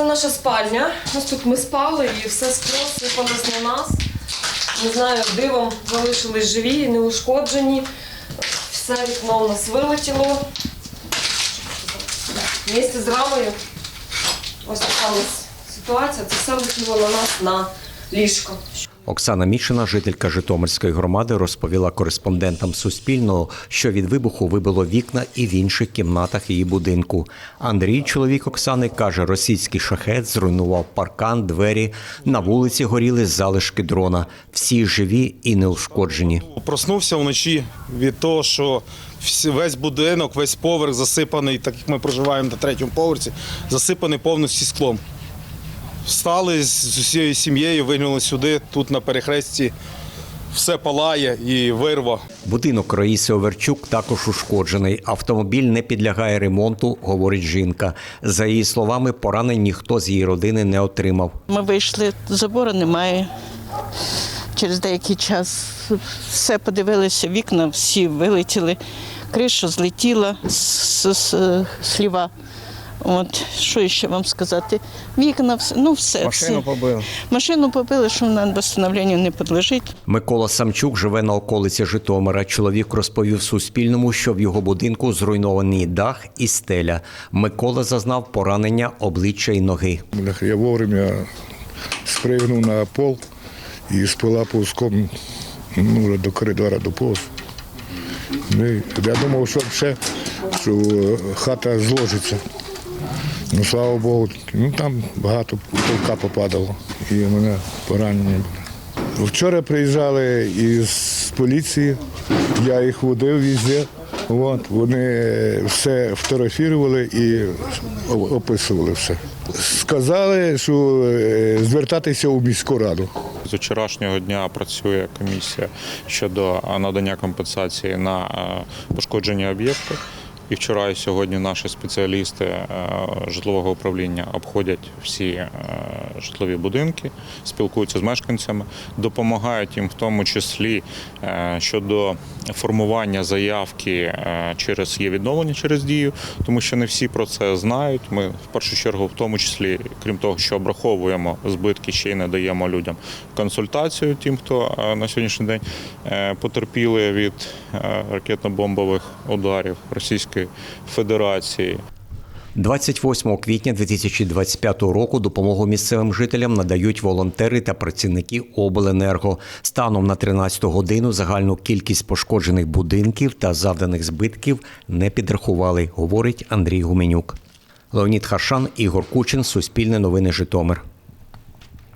Це наша спальня. Ось тут ми спали і все скло сипалось на нас. Не знаю, дивом залишились живі, неушкоджені. Все вікно у нас вилетіло. Місце з рамою. Ось така у нас ситуація. Це все летіло на нас на ліжко. Оксана Мішина, жителька Житомирської громади, розповіла кореспондентам Суспільного, що від вибуху вибило вікна і в інших кімнатах її будинку. Андрій, чоловік Оксани, каже, російський шахет зруйнував паркан, двері. На вулиці горіли залишки дрона. Всі живі і неушкоджені. Проснувся вночі від того, що весь будинок, весь поверх засипаний, так як ми проживаємо на третьому поверсі, засипаний повністю склом. Встали з усією сім'єю, вигнули сюди, тут на перехресті все палає і вирва. Будинок Раїси Оверчук також ушкоджений. Автомобіль не підлягає ремонту, говорить жінка. За її словами, поранень ніхто з її родини не отримав. Ми вийшли, забору немає. Через деякий час все подивилися, вікна всі вилетіли, криша злетіла з сліва. От що ще вам сказати? Вікна, все, ну все. Машину все. побили. Машину побили, що вона встановленню не підлежить. Микола Самчук живе на околиці Житомира. Чоловік розповів Суспільному, що в його будинку зруйнований дах і стеля. Микола зазнав поранення обличчя і ноги. Я вовремя спригнув на пол і з пола повзком ну, до коридора доповз. Ну, я думав, що ще що е, хата зложиться. Ну, слава Богу, ну там багато пилка попадало і в мене поранення було. Вчора приїжджали із поліції, я їх водив везде. От, вони все фотографували і описували все. Сказали, що е, звертатися у міську раду. З вчорашнього дня працює комісія щодо надання компенсації на е, пошкодження об'єкту. І вчора і сьогодні наші спеціалісти е, житлового управління обходять всі е, житлові будинки, спілкуються з мешканцями, допомагають їм в тому числі е, щодо формування заявки через є відновлення через дію, тому що не всі про це знають. Ми в першу чергу, в тому числі, крім того, що обраховуємо збитки, ще й надаємо людям консультацію, тим, хто на сьогоднішній день потерпіли від ракетно-бомбових ударів Російської Федерації. 28 квітня 2025 року допомогу місцевим жителям надають волонтери та працівники обленерго. Станом на 13 годину загальну кількість пошкоджених будинків та завданих збитків не підрахували, говорить Андрій Гуменюк. Леонід Харшан, Ігор Кучин, Суспільне новини Житомир.